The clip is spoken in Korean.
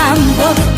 mambo